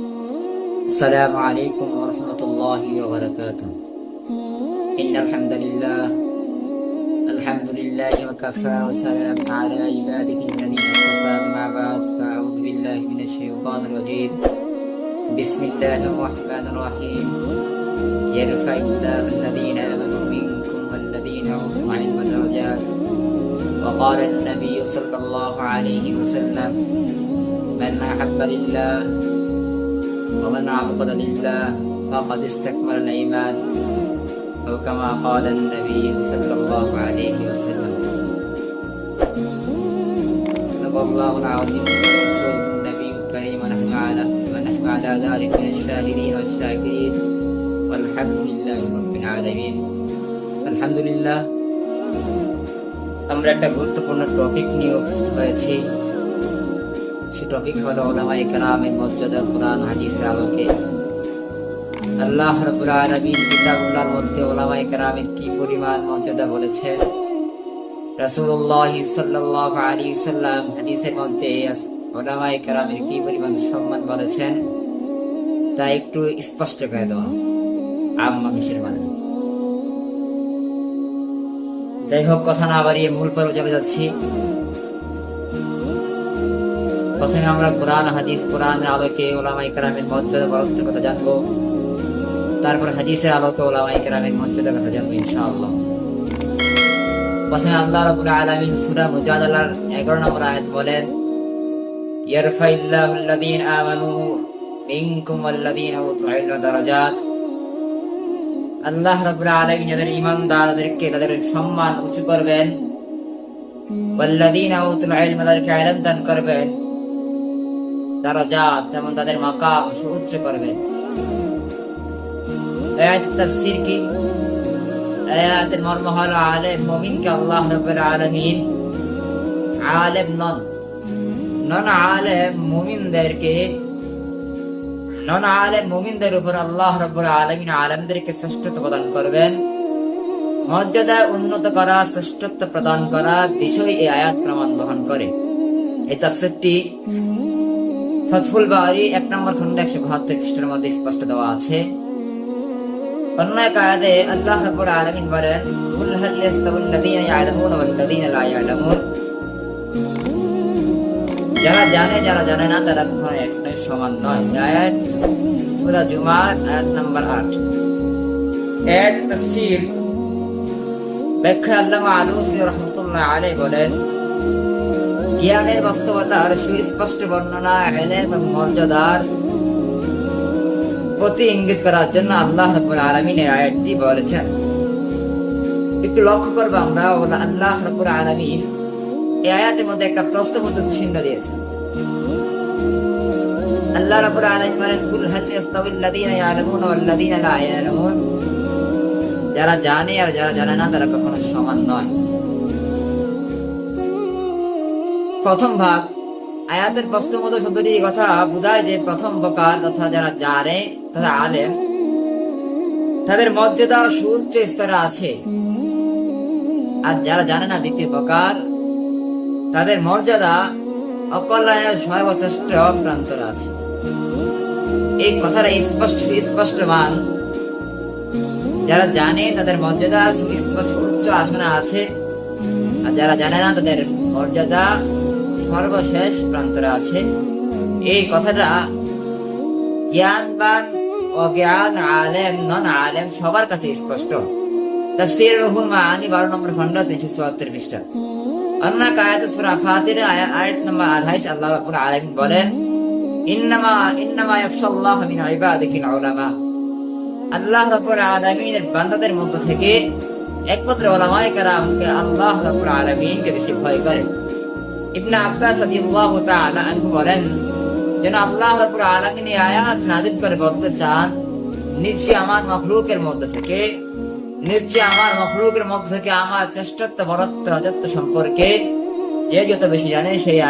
السلام عليكم ورحمة الله وبركاته. إن الحمد لله الحمد لله وكفى وسلام على عباده الذين اصطفى. أما بعد فأعوذ بالله من الشيطان الرجيم. بسم الله الرحمن الرحيم. يرفع الله الذين آمنوا منكم والذين أوتوا العلم درجات. وقال النبي صلى الله عليه وسلم من أحب لله ومن عبد لله فقد استكمل الإيمان أو كما قال النبي صلى الله عليه وسلم صدق الله العظيم ورسوله النبي الكريم ونحن على ونحن على ذلك من الشاهدين والشاكرين والحمد لله رب العالمين الحمد لله আমরা একটা গুরুত্বপূর্ণ টপিক নিয়ে উপস্থিত হয়েছি সে টপিক হলো ওলামাই কালামের মর্যাদা? কোরআন হাদিসের আলোকে আল্লাহ রাব্বুল আলামিন কিতাবুল্লাহর মধ্যে ওলামাই কালামের কি পরিমাণ মর্যাদা বলেছেন? রাসূলুল্লাহ সাল্লাল্লাহু আলাইহি সাল্লাম হাদিসের মধ্যে ওলামাই কালামের কি পরিমাণ সম্মান বলেছেন? তা একটু স্পষ্ট করে দেওয়া আম মানুষের মাঝে। যাই হোক, কথা না বাড়িয়ে মূল পর্বে চলে যাচ্ছি। প্রথমে আমরা কোরআন, হাদিস, কোরআনের আলোকে ওলামাই কারামের মর্যাদা বরত্বের কথা জানব। তারপর হাদিসের আলোকে ওলামাই কারামের মর্যাদার কথা জানব ইনশাআল্লাহ। প্রথমে আল্লাহ রাব্বুল আলামিন সূরা মুজাদালার 11 নম্বর আয়াত বলেন ইয়ারফাইল্লাহু আল্লাযীনা আমানু মিনকুম ওয়াল্লাযীনা উতুল ইলমা দারাজাত। আল্লাহ রাব্বুল আলামিন যাদের ঈমানদারদেরকে তাদের সম্মান উঁচু করবেন। ওয়াল্লাযীনা উতুল ইলমা তাদেরকে ইলম দান করবেন। দারাজাত যেমন তাদের মাকা সুউচ্চ করবেন আয়াতের মর্ম হলো আলেম মুমিনকে আল্লাহ রাব্বুল আলামিন আলেম নন। নন আলেম মুমিনদেরকে, নন আলেম মুমিনদের উপর আল্লাহ রাব্বুল আলামিন আলেমদেরকে শ্রেষ্ঠত্ব প্রদান করবেন। মর্যাদা উন্নত করা, শ্রেষ্ঠত্ব প্রদান করা বিষয় এই আয়াত প্রমাণ বহন করে। এই তাফসীরটি ফতফুল বাড়ি এক নম্বর খন্ড একশো বাহাত্তর খ্রিস্টের মধ্যে স্পষ্ট দেওয়া আছে। অন্য এক আয়াতে আল্লাহ রাব্বুল আলামিন বলেন, কুল হাল ইয়াস্তাউল লাযীনা ইয়ালামুন ওয়াল লাযীনা লা ইয়ালামুন? যারা জানে যারা জানে না, তারা কখনো একটাই সমান নয়। আয়াত সূরা জুমার আয়াত নাম্বার 8 আয়াত তাফসীর ব্যাখ্যা আল্লামা আলুসি রাহমাতুল্লাহ আলাইহি বলেন জ্ঞানের বাস্তবতার সুস্পষ্ট বর্ণনা এলেম এবং মর্যাদার প্রতি ইঙ্গিত করার জন্য আল্লাহ রাব্বুল আলামিন এই আয়াতটি বলেছেন। একটু লক্ষ্য করব আমরা আল্লাহ রাব্বুল আলামিন এই আয়াতের মধ্যে একটা প্রশ্নবোধক চিহ্ন দিয়েছেন। আল্লাহ রাব্বুল আলামিন বলেন, কুল হাল লাযীনা ইয়ালামুন লা ইয়ালামুন? যারা জানে আর যারা জানে না, তারা কখনো সমান নয়। প্রথম ভাগ। আয়াতের শব্দটি এই কথা বোঝায় যে প্রথম বকার তথা যারা জানে তারা আলেম। তাদের মর্যাদা সুউচ্চ স্তরে আছে। আর যারা জানে না দ্বিতীয় প্রকার, তাদের মর্যাদা অকল্যাণের সর্বশ্রেষ্ঠ প্রান্তরে আছে। এই কথাটা স্পষ্ট স্পষ্ট মান, যারা জানে তাদের মর্যাদা সুস্পষ্ট উচ্চ আসনে আছে। আর যারা জানে না তাদের মর্যাদা সর্বশেষ প্রান্তরে আছে। এই কথাটা জ্ঞানবান, অজ্ঞান আলেম, নন আলেম সবার কাছে স্পষ্ট। তাফসীর রহুল মাআনি 12 নম্বর খণ্ড 374 পৃষ্ঠা। অন্য কায়াত সূরা ফাতির আয়াত নম্বর 28 আল্লাহ রাব্বুল আলামিন বলেন, ইন্নামা ইন্নামা ইয়াখশাল্লাহ মিন ইবাদিহিল উলামা আল্লাহ রাব্বুল আলামিনের বান্দাদের মধ্য থেকে একমাত্র ওলামায়ে কেরামকে আল্লাহ রাব্বুল আলামিনকে বেশি ভয় করে। ইবনে আব্বাস রাদিয়াল্লাহু তাআলা আনহু বলেন, যেন আল্লাহ রাব্বুল আলামিন এই আয়াত নাযিল করে বলতে চান, নিশ্চয়ই আমার মখলুকের মধ্যে থেকে, নিশ্চয়ই আমার মখলুকের মধ্যে থেকে আমার শ্রেষ্ঠত্ব, বরত্ব, রাজত্ব সম্পর্কে যে যত বেশি জানে সেই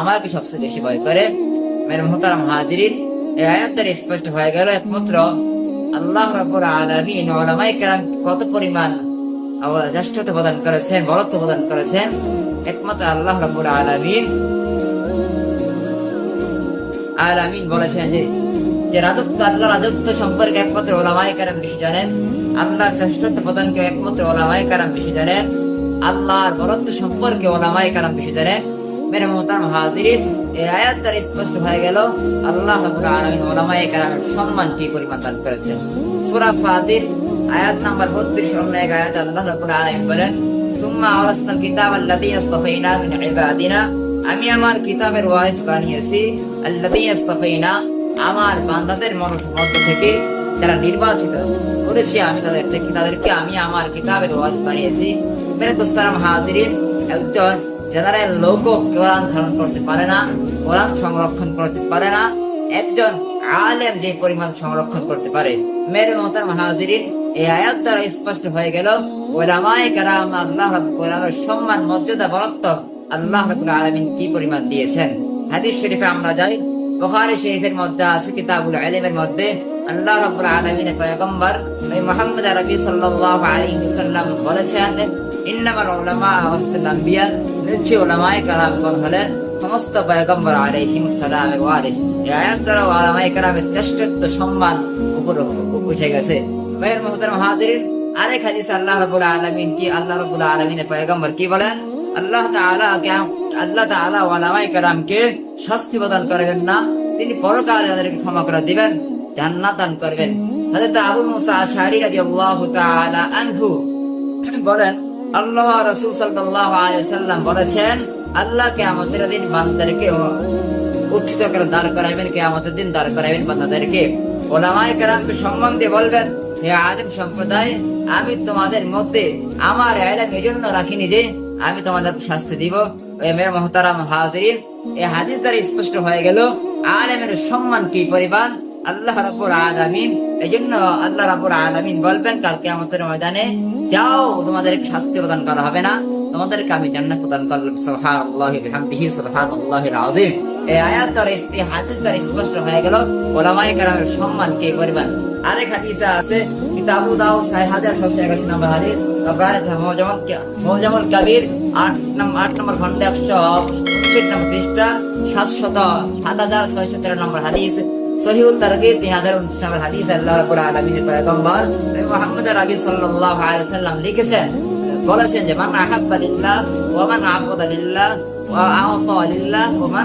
আমাকে সবচেয়ে বেশি ভয় করে। মেরে মোহতারাম হাজিরিন, এই আয়াত দ্বারা স্পষ্ট হয়ে গেল একমাত্র আল্লাহ রাব্বুল আলামিন ওলামায়ে কেরাম কত পরিমাণ শ্রেষ্ঠত্ব প্রদান করেছেন, বরত্ব প্রদান করেছেন। একমাত্র আল্লাহ রাব্বুল আলামিন। আলামিন বলেছেন যে যে রাজত্ব, আল্লাহ রাজত্ব সম্পর্কে একমাত্র ওলামাই কারাম বেশি জানেন। আল্লাহ শ্রেষ্ঠত্ব প্রদানকে একমাত্র ওলামাই কারাম বেশি জানেন। আল্লাহর বরত্ব সম্পর্কে ওলামাই কারাম বেশি জানেন। মেরে মোহতারাম হাজিরিন এই আয়াত দ্বারা স্পষ্ট হয়ে গেল, আল্লাহ রাব্বুল আলামিন ওলামায়ে কেরামের সম্মান কি পরিমাণ দান করেছেন। সূরা ফাতির আয়াত নাম্বার 32 অন্য এক আয়াত আল্লাহ রাব্বুল আলামিন বলেন, সুম্মা আওরাসনাল কিতাব আল্লাযীনা ইসতাফাইনা মিন ইবাদিনা। আমি আমার কিতাবের ওয়ারিস বানিয়েছি আল্লাযীনা ইসতাফাইনা আমার বান্দাদের মধ্য থেকে যারা নির্বাচিত করেছি, আমি তাদের থেকে তাদেরকে আমি আমার কিতাবের ওয়ারিস বানিয়েছি। মেরে দোস্তারাম হাজিরিন একজন জেনারেল লোক কোরআন ধারণ করতে পারে না, কোরআন সংরক্ষণ করতে পারে না। একজন আলেম যে পরিমাণ সংরক্ষণ করতে পারে। মেরে মতার হাজিরিন এই আয়াত দ্বারা স্পষ্ট হয়ে গেল, ওলামায়ে কারাম আল্লাহ সম্মান, মর্যাদা, বরত্ব আল্লাহ রাব্বুল আলামিন কি পরিমাণ দিয়েছেন? হাদিস শরীফে আমরা যাই, বুখারী শরীফের মধ্যে আছে, কিতাবুল ইলমের মধ্যে, আল্লাহ রাব্বুল আলামিনের পয়গম্বর নবী মুহাম্মদ আরবি সাল্লাল্লাহু আলাইহি ওয়াসাল্লাম বলেছেন, ইন্নামাল উলামা ওয়াসতুল আম্বিয়া নিশ্চয় উলামায়ে কারামগণ হলেন। সমস্ত পয়গম্বর উলামায়ে কারামের শ্রেষ্ঠত্ব সম্মান উপরে উঠে গেছে আরেক হাদিস আল্লাহ রাব্বুল আলামিন কি আল্লাহ রাব্বুল আলামিনের পয়গম্বর কি বলেন আল্লাহ আল্লাহ শাস্তি প্রদান করবেন না তিনি পরকালে তাদেরকে ক্ষমা করে দিবেন জান্নাত দান করবেন হযরত আবু মুসা আশআরী রাদিয়াল্লাহু তাআলা আনহু বলেন আল্লাহ রাসূল সাল্লাল্লাহু আলাইহি সাল্লাম বলেছেন আল্লাহ কিয়ামতের দিন বান্দাদেরকে উত্থিত করে দাঁড় করাইবেন, কিয়ামতের দিন দাঁড় করাইবেন বান্দাদেরকে। ওলামায়ে কেরামকে সম্মান দিয়ে বলবেন, হে আলিম সম্প্রদায়, আমি তোমাদের মধ্যে আমার এলাম এই জন্য রাখিনি যে, আমি তোমাদের শাস্তি দিব। মহতারাম হাজিরিন এই হাদিস দ্বারা স্পষ্ট হয়ে গেল, আলেমের সম্মান কি পরিমাণ? আল্লাহ রাব্বুল আলামিন, এজন্য আল্লাহ রাব্বুল আলামিন বলবেন, কাল কিয়ামতের ময়দানে যাও, তোমাদেরকে শাস্তি প্রদান করা হবে না। তোমাদেরকে আমি জান্নাত প্রদান করলাম। সুবহানাল্লাহি বিহামদিহি, সুবহানাল্লাহিল আযীম। এই আয়াত দ্বারা এই হাদিস দ্বারা স্পষ্ট হয়ে গেল, ওলামায়ে কেরামের সম্মান কি পরিমাণ। আরেক হাদিসে আছে, কিতাবু দাউদ 6781 নম্বর হাদিস। তারপরে মুজামল মুজামল কবির 8 নম্বর 8 নম্বর খন্ডে 160 নম্বর পৃষ্ঠা 700 7613 নম্বর হাদিস। সহিউল তারগিব 3029 নম্বর হাদিস আল্লাহ রাব্বুল পয়গম্বর। মুহাম্মদ রাবি সাল্লাল্লাহু আলাইহি ওয়াসাল্লাম লিখেছেন বলেছেন যে মান আহাব্বা লিল্লাহ ওয়া মান আবada লিল্লাহ ওয়া আ'তা লিল্লাহ ওয়া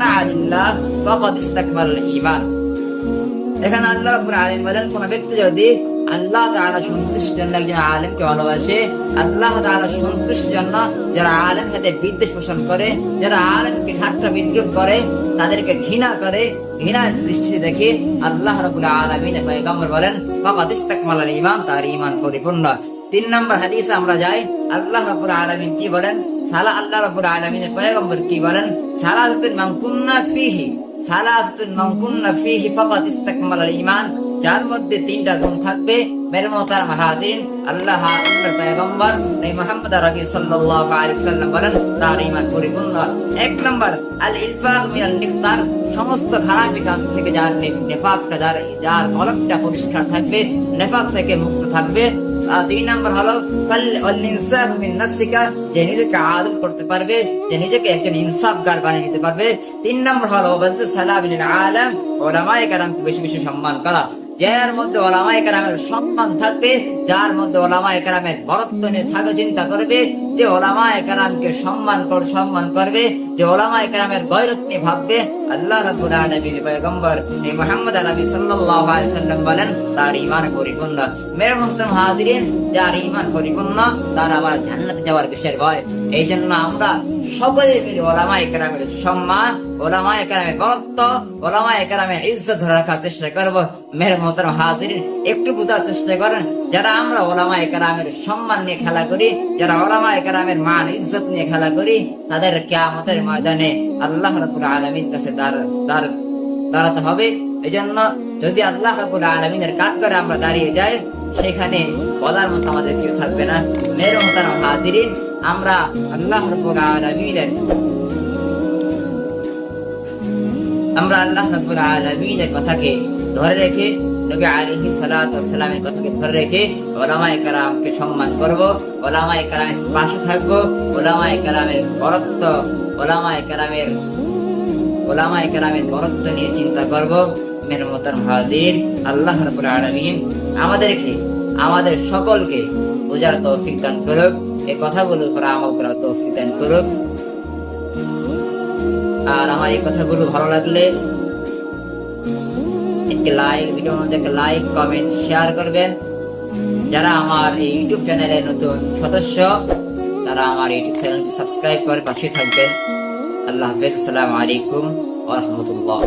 এখানে আল্লাহ রাব্বুল আলামিন বলেন, কোন ব্যক্তি যদি আল্লাহ তাআলা সন্তুষ্টির জন্য একজন আলেমকে ভালোবাসে, আল্লাহ তাআলা সন্তুষ্টির জন্য যারা আলেম সাথে বিদ্বেষ পোষণ করে, যারা আলেমকে ঠাট্টা বিদ্রুপ করে, তাদেরকে ঘৃণা করে ঘৃণা দৃষ্টিতে দেখে আল্লাহ রাব্বুল আলামিন পয়গম্বর বলেন, ফাকাদ ইসতাকমাল ঈমান তার ঈমান পরিপূর্ণ। তিন নম্বর হাদিসে আমরা যাই, আল্লাহ রাব্বুল আলামিন কি বলেন? সালা আল্লাহ রাব্বুল আলামিনের পয়গম্বর কি বলেন? সালাতুন মান কুন্না ফিহি সালাতুন মান কুন্না ফিহি ফাকাদ ইসতাকমাল ঈমান। যার মধ্যে তিনটা গুণ থাকবে, মেরে মোহতারাম হাজিরিন আল্লাহ আল্লাহর পয়গম্বর, নবী মুহাম্মদ আরবি সাল্লাল্লাহু আলাইহি সাল্লাম বলেন, তার ঈমান পরিপূর্ণ। এক নম্বর, আল ইলফাক মিনাল নিফতার সমস্ত খারাপ কাজ থেকে যার নেফাকটা, যার যার কলবটা পরিষ্কার থাকবে, নেফাক থেকে মুক্ত থাকবে। আর তিন নম্বর হলো যে নিজেকে আদম করতে পারবে যে নিজেকে একজন ইনসাফগার বানিয়ে নিতে পারবে তিন নম্বর হলো সালাম আলম ওলামায়ে কেরামকে বেশি বেশি সম্মান করা যার মধ্যে ওলামায়ে কেরামের সম্মান থাকবে, যার মধ্যে ওলামায়ে কেরামের বরত্ব নিয়ে থাকবে চিন্তা করবে, যে ওলামায়ে কেরামকে সম্মান কর, সম্মান করবে, যে ওলামায়ে কেরামের গয়রত নিয়ে ভাববে, আল্লাহ রাব্বুল আলামিন পয়গম্বর এই মুহাম্মদ নবী সাল্লাল্লাহু আলাইহি সাল্লাম বলেন, তার ঈমান পরিপূর্ণ। মেরে মুসলিম হাজিরিন, যার ঈমান পরিপূর্ণ, তার আবার জান্নাতে যাওয়ার কিসের ভয়? এই জন্য আমরা সকলে মিলে ওলামায়ে কেরামের সম্মান ওলামায়ে কেরামের বরত্ব ওলামায়ে কেরামের ইজ্জত ধরে রাখার চেষ্টা করব। মেরে মোহতারাম হাজিরিন, একটু বোঝার চেষ্টা করেন, যারা আমরা ওলামায়ে কেরামের সম্মান নিয়ে খেলা করি, যারা ওলামায়ে কেরামের মান, ইজ্জত নিয়ে খেলা করি, তাদের কিয়ামতের ময়দানে আল্লাহ রাব্বুল আলামিন কাছে দাঁড় দাঁড় দাঁড়াতে হবে। এজন্য যদি আল্লাহ রাব্বুল আলামিনের কাঠ করে আমরা দাঁড়িয়ে যাই, সেখানে বলার মতো আমাদের কেউ থাকবে না। মেরে মোহতারাম হাজিরিন আমরা আল্লাহ রাব্বুল আমরা আল্লাহ রাব্বুল আলামিনের কথাকে ধরে রেখে নবী কথাকে ধরে রেখে ওলামায়ে কেরামকে সম্মান করব কেরামের পাশে থাকব, ওলামায়ে কেরামের বরত্ব, ওলামায়ে কেরামের, ওলামায়ে নিয়ে চিন্তা করব। মেহরমতান হাজির আল্লাহ আলামিন আমাদেরকে, আমাদের সকলকে বোঝার তৌফিক দান করুক। এই কথাগুলো উপর আমল করার তৌফিক দান করুক আর আমার এই কথাগুলো ভালো লাগলে একটি লাইক ভিডিওর মধ্যে লাইক কমেন্ট শেয়ার করবেন। যারা আমার এই ইউটিউব চ্যানেলের নতুন সদস্য, তারা আমার ইউটিউব চ্যানেলটি সাবস্ক্রাইব করে পাশে থাকবেন। আল্লাহ হাফেজ, আসসালামু আলাইকুম ওয়া রাহমাতুল্লাহ।